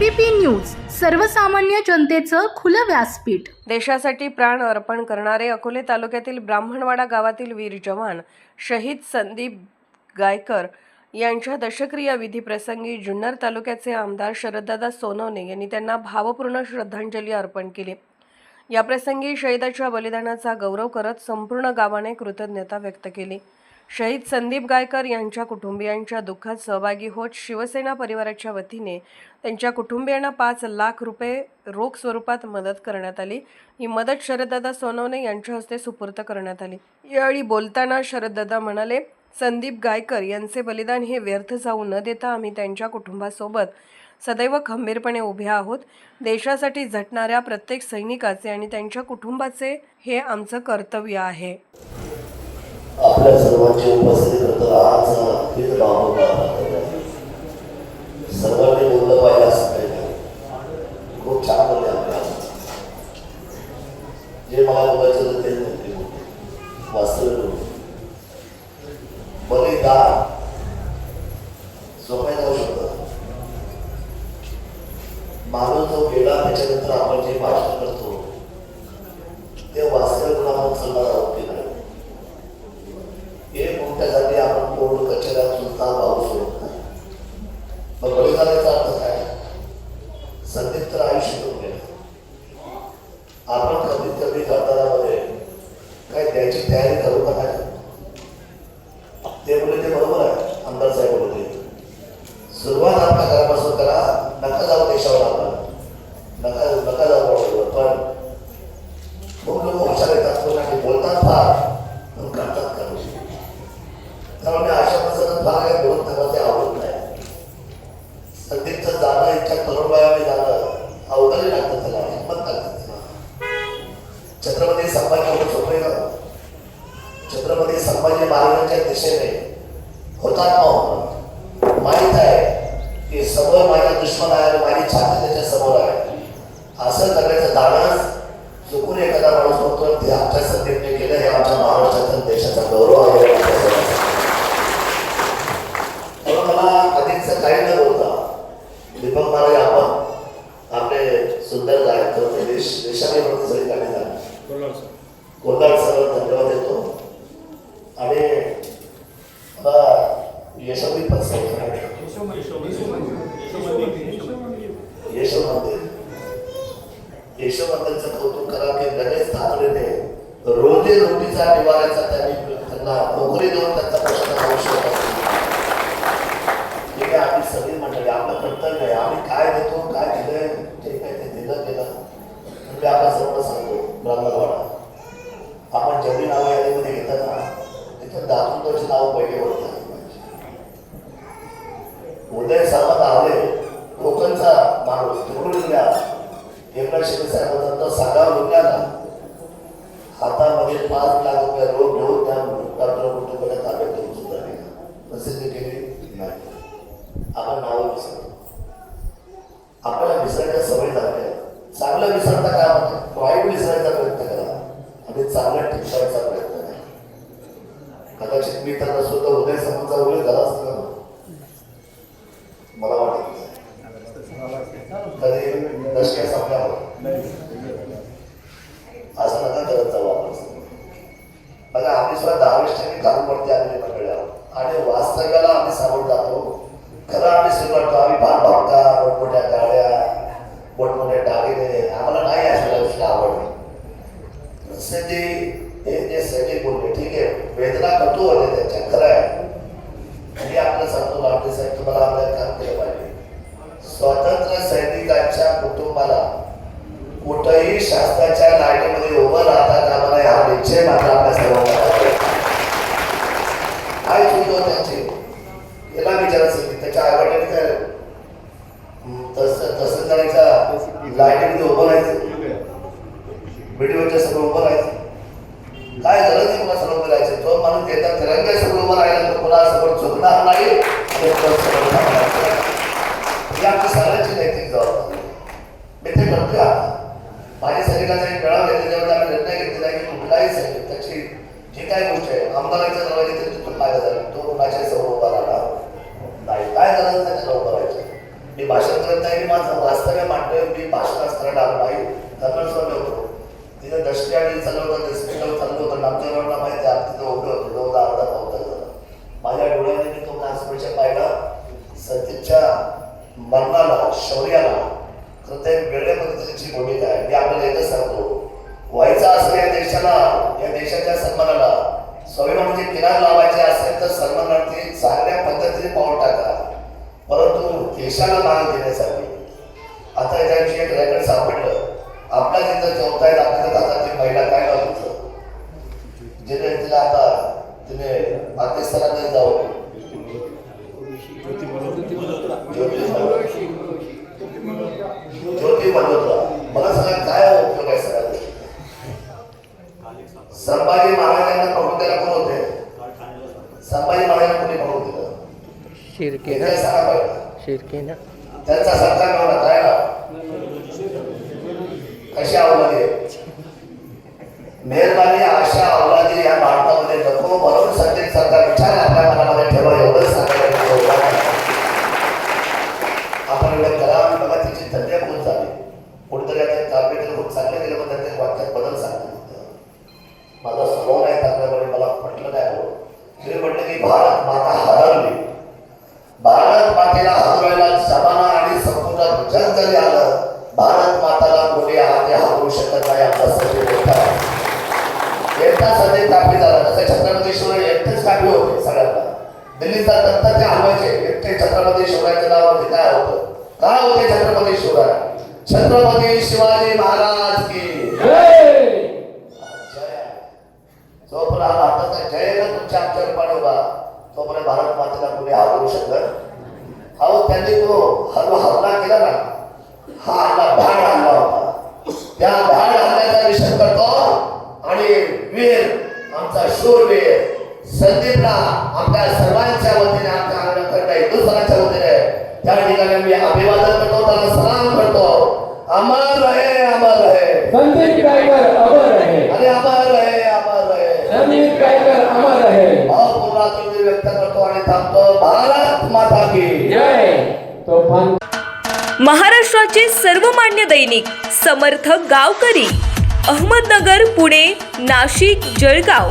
ABP news सर्वसामान्य जनतेचं खुलं व्यासपीठ. देशासाठी प्राण अर्पण करणारे अकोले तालुक्यातील ब्राह्मणवाडा गावातील वीर जवान शहीद संदीप गायकर यांच्या दशक्रिया विधीप्रसंगी जुन्नर तालुक्याचे आमदार शरददादा सोनवणे यांनी त्यांना भावपूर्ण श्रद्धांजली अर्पण केली. याप्रसंगी शहीदाच्या बलिदानाचा गौरव करत संपूर्ण गावाने कृतज्ञता व्यक्त केली. शहीद संदीप गायकर यांच्या कुटुंबियांच्या दुःखात सहभागी होत शिवसेना परिवाराच्या वतीने त्यांच्या कुटुंबियांना पाच लाख रुपये रोख स्वरूपात मदत करण्यात आली. ही मदत शरददादा सोनवणे यांच्या हस्ते सुपूर्त करण्यात आली. यावेळी बोलताना शरददादा म्हणाले संदीप गायकर यांचे बलिदान हे व्यर्थ जाऊ न देता आम्ही त्यांच्या कुटुंबासोबत सदैव खंबीरपणे उभे आहोत. देशासाठी झटणाऱ्या प्रत्येक सैनिकाचे आणि त्यांच्या कुटुंबाचे हे आमचं कर्तव्य आहे. आपल्या सर्वांची उपस्थिती करतो. आज भेदभाव सर्वांनी बोललं पाहिजे असं काही नाही खूप छान बोलले आपल्या जे मला बोलायचं होतं तेच नक्की बोलले वास्तविक बोलले बलिदान सोपं जाऊ शकतं माणूस जो गेला त्याच्यानंतर आपण जे भाषण करतो ते वास्तविक गुणावर चालणार आहोत की नाही एक मिनिटासाठी आपण कोण कचऱ्यात सुद्धा पाहू शकत नाही मग बलिदानाचा अर्थ काय संदीप तर आयुष्य करून गेलं आपण कमीत कमी करतानामध्ये काय द्यायची तयारी करू का नाही ते बोलले ते बरोबर आहे आमदार साहेब बोलले सुरुवात आपल्या घरापासून करा नका जाऊ देशावर आपण नका नका जाऊ बॉर्डरवर पण खूप लोक हुशार येतात कोण आणि बोलतात फार पण करतात करू त्यामुळे अशा प्रसंगात फार काही बोलत नाही ते आवडत नाही संदीपचं जाणं इतक्या तरुण वयामध्ये जाणं अवघडही लागतं त्याला हिंमत लागते त्याला छत्रपती संभाजी एवढं सोपं आहे का छत्रपती संभाजी महाराजांच्या दिशेने हुतात्मा होणं माहीत आहे की समोर माझ्या दुश्मन आहे आणि माझी छाती त्याच्यासमोर आहे असं करण्याचं धाडस चुकून एखादा माणूस म्हणतो ते आमच्या संदीपने केलं हे आमच्या महाराष्ट्रातील देशाचा गौरव आहे आमच्या सर्वांचा. तेव्हा मला अधिकचं काही न बोलता दीपक महाराज आपण आपले सुंदर देशाने म्हणून सगळी गाणी झाली गोंधळ सर्व धन्यवाद देतो आणि मला यशोवी पण सांगितलं यशो मंदिर यशो मंदिरचं कौतुक करा की गणेश ठाकरेने रोजी रोटीचा निवारायचा त्यांनी त्यांना नोकरी देऊन त्यांचा प्रश्न होऊ शकत ठीक आहे आम्ही सगळी मंडळी आपलं कर्तव्य आहे आम्ही काय देतो काय दिलंय ठीक आहे ते दिलं गेलं पण मी आपल्या सर्वांना सांगतो ब्राह्मणवाडा आपण जेवढी नावं यादीमध्ये घेतात ना तिथे दातुंदोची नाव पहिले वरती उदय सर्वात आवले कोकणचा माणूस तिकडून घ्या एकनाथ शिंदे साहेबांचा तो सांगावा दुनियाला हातामध्ये पाच लाख रुपये रोख घेऊन त्या डॉक्टर कुटुंबाला ताब्यात घेऊन सुद्धा गेला प्रसिद्धी केली नाही आपण नावं विसरतो आपल्याला विसरायच्या सवय झाल्या चांगलं विसरता काय म्हणतो वाईट विसरायचा प्रयत्न करा आणि चांगलं टिकवायचा प्रयत्न करा कदाचित मी तर स्वतः हृदय समजा समोरचा झाला असता. ना. मला वाटत नाही. कधी दशक्या संपल्यावर. असं नका करत जाऊ आपण. बघा आम्ही सुद्धा दहावीस टक्के कामवरती आलेले मंडळी आणि वास्तव्याला आम्ही सामोर जातो. खरं आम्ही सुरुवात आम्ही भाग भागता मोठमोठ्या गाड्या मोठमोठ्या दागिने. आम्हाला नाही अशा गोष्टी आवडत. सध्या जातो आणि त्याच्या खरं आहे. आणि आपलं सांगतो लावते साहेब तुम्हाला आपल्याला काम केलं पाहिजे. स्वातंत्र्य सैनिकांच्या कुटुंबाला कुठंही शास्त्राच्या लाटेमध्ये उभं राहता कामा नये हा निश्चय मात्र आपल्या सर्वांना पाहिजे. काय चूक हो त्यांची याला विचारायचं की त्याच्या आईवडिलांनी काय हं, तसं तसं करायचा लाईनीमध्ये उभं राहायचं व्हिडिओच्या समोर उभं राहायचं काय गरज आहे मला समोर उभं राहायचं तो माणूस देतात तिरंगा समोर उभं राहिला तर कोणा समोर झुकणार नाही आणि कोणाला समोर थांबणार नाही. ही आमची सगळ्यांची नैतिक जबाबदारी. मी ते करतोय माझ्या सैनिकाचा एक मेळावा घेतला त्यावेळी आम्ही निर्णय घेतलेला आहे की कुठलाही सैनिक त्याची जी काय गोष्ट आहे आमदाराच्या दरवाजे तरी तिथून फायदा झाला तो कुणाच्या समोर उभा राहणार. नाही काय गरज त्याच्या उभं राहायचं? मी भाषण करत नाही माझं वास्तव्य मांडतोय मी भाषण असताना नाही कन्नड स्वामी होतो. तिथे दशमी आणि चाललं होतं दशमीला चाललं होतं आमच्या रोडला माहिती आहे तिथं उभे होतो दोनदा अर्धा पावता माझ्या डोळ्याने मी तो कासपरीच्या पाहिला सतीच्या मरणाला शौर्याला प्रत्येक वेगळ्या पद्धतीची भूमिका आहे मी आपल्याला एकच सांगतो व्हायचं असेल या देशाला या देशाच्या सन्मानाला स्वाभिमानाचे म्हणजे किनार लावायचे असेल तर सन्मानार्थी चांगल्या पद्धतीने पाऊल टाका. परंतु देशाला मान देण्यासाठी संभाजी महाराजांना पकडून द्यायला कोण होते? संभाजी महाराजांना कोणी पकडून दिलं? शिर्के. शिर्के ना. त्यांचा सरकार नव्हता काय कशी आहे? मेहरबानी अवलादी दिल्लीचा दत्त ते हलवायचे ते छत्रपती शिवरायचं नाव होते काय होतं? काय होते छत्रपती शिवराय? छत्रपती शिवाजी महाराज की जय! जोपर्यंत भारताचा जय तुमच्या आमच्या रूपाने उभा. तोपर्यंत भारत मातेला कोणी हरवू शकत? अहो त्यांनी तो हल्ला हल्ला केला ना हा हल्ला भाड हल्ला होता. त्या भाड हल्ल्याचा विषय करतो आणि वीर आमचा शूरवीर संदीपला आपल्या सर्वांच्या वतीने आमच्या अंगणकडे हिंदुस्थानाच्या वतीने. त्या ठिकाणी मी अभिवादन करतो त्याला सलाम करतो. अमर रहे अमर रहे. संदीप गायकर अमर रहे. अरे अमर रहे अमर रहे. संदीप गायकर अमर रहे. भावपूर्णातून मी व्यक्त करतो आणि थांबतो. भारत माता की जय. तो महाराष्ट्राचे सर्वमान्य दैनिक समर्थ गावकरी अहमदनगर पुणे नाशिक जळगाव.